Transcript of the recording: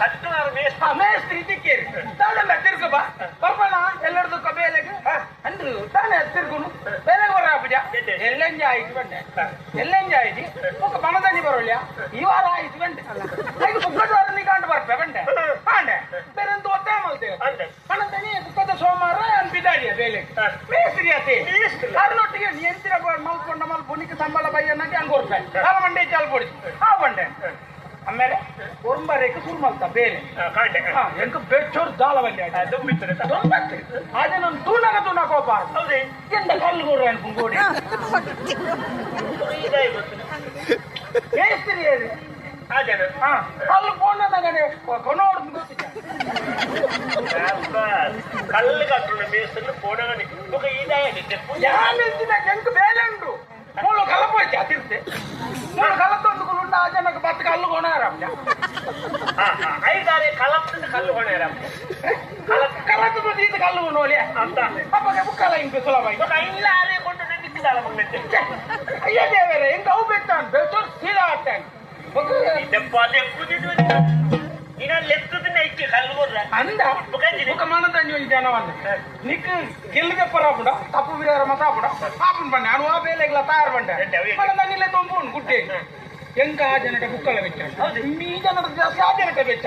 ಕಟ್ಟುವಾರ ಮೇಸ್ತ ಆ ಮೇಸ್ತ್ರಿ ತಿಕ್ಕೇರಿ ತಾನೆಲ್ಲ ತಿರ್ಗ ಬಾ. ಬರ್ಬಣ ಎಲ್ಲರದಕ್ಕ ಬೇಲೆಗೆ ಅಂದ್ರು ತಾನೆ ತಿರ್ಗುನು. ಬೇಲೆಗೆ ಬರ ಪೂಜ ಎಲ್ಲೆಂಜ ಆಯ್ತು ಬಂಡೆ ಎಲ್ಲೆಂಜ ಆಯ್ತು? ಬರೋಲ್ಯ ಈ ವಾರ ಆಯ್ತು ಬಂಡೆ ಈಗ ಬುಕ್ಕದ ವಾರ ನೀ ಕಂಡು ಬರ್ಪೆ ಬಂಡೆ ಹಾಂಡೆ ಬೇರೆ ಒಂದು ಒತ್ತಾಯ ಮಾಡ್ತೇವೆ ಬುಕ್ಕದ ಸೋಮವಾರ ಬೇಲೆ ಮೇಸ್ತ್ರಿ ಅತಿ ಮೇಸ್ತ್ರಿ. ಅದರೊಟ್ಟಿಗೆ ಎಂತಿನ ಮಲ್ಕೊಂಡ ಮಲ್ ಬುನಿಕ ಸಂಬಳ ಬೈಯನ್ನಾಗಿ ಹಂಗೋರ್ಪೆ ಕಾಲ ಮಂಡೆ ಚಾಲ್ ಪೊಡಿ ಆ ಬಂಡೆ ಆಮೇಲೆ ಒರಂಬರೇಕೆ ಶುರು ಮಾಡ್ತಾ ಬೇರೆ ಕಾಂಡೆ ಹಾ, ಎಂಕ ಬೆಚ್ಚೋರು ದಾಳವಲ್ಲಿ ಆಟ ದುಂಬಿತ್ತರೆ ಅದೇ ನಾನು ತೂನಗ ತೂನ ಕೋಪ ಹೌದೇ ಎಂತ ಕಲ್ಲು ಗೋಡು ಅನ್ಕೊಂಡು ಗೋಡಿ ಇದಾಗಿ ಗೊತ್ತು ಮೇಸ್ತ್ರಿ ಏರಿ ಹಾಗೇನ ಹಾ ಕಲ್ಲು ಕೊಂಡ ನಗನೆ ಕೊನೋಡು ಗೊತ್ತಿಲ್ಲ ಕಲ್ಲು ಕಟ್ಟುನ ಮೇಸ್ತನ್ನು ಪೋಡಗನಿ ఒక ಇದಾಗಿ ಯಾ ಮೆಲ್ತಿನ ಎಂಕ ಬೇಲೆ பத்து கல்லு கொண்டாரம் ஐதாரே கலப்புட்டு கல்லு கொண்டாரம் கலக்கு பத்தி இந்த கல்லு கொண்டோலியா அப்ப புக்கல இங்க சொல்லாம ஐந்தாரே கொண்டு நின்றுதால ஐயா தேவரே எங்க உபேத்தான் பெத்தோர் சீதாட்டேன் இதப்பா தெப்புதிட்டு ಇನ್ನ ಲೆಕ್ಕದ ನೈಕ್ ಹಲ್ಗುರ ಅಂದ? ಮುಖ ಮನದಂಜು ಜನ ಬಂದ ನಿಕ್ ಗೆಲ್ಲದ ಪರಾಪುಡ ತಪ್ಪು ವಿರಾರ ಮತಾಪುಡ ಪಾಪನ್ ಪಣ್ಣೆ ಅನುವಾ ಬೇಲೆಗ್ಲ ತಯಾರು ಬಂಡ ಮನದಂಜಿಲೆ ತೊಂಬುನ್ ಗುಡ್ಡೆ. ಹೆಂಗ ಆ ಜನರ ಬುಕ್ಕಳ ವೆಚ್ಚ? ಹೌದು ಈ ಜನರ ಜನದ ಆ ವೆಚ್ಚ.